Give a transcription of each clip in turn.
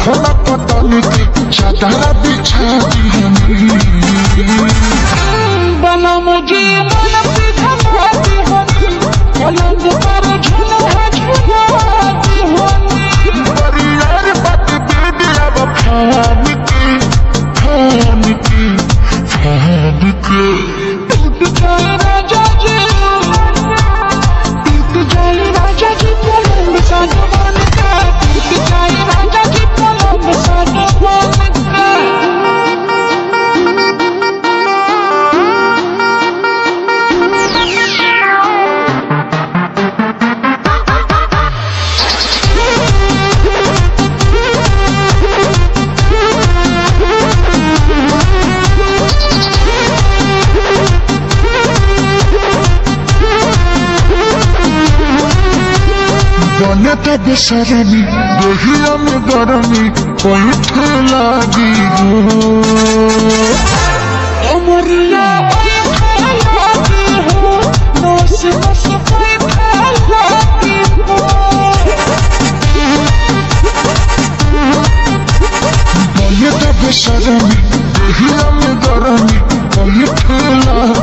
খোলা পাতালিতে সাদা বিছাতি বলা মুঝে বলা বিধা ভাতি হনি বলা জনতা বেসারানি দেখি আমি গরমি কণ্ঠে লাগি অমরিয়া জনতা বেসারানি দেখি আমি গরমি কণ্ঠে লাগি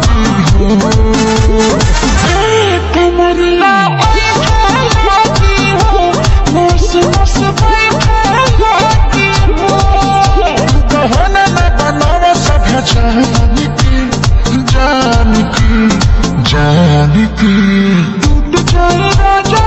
Georgia.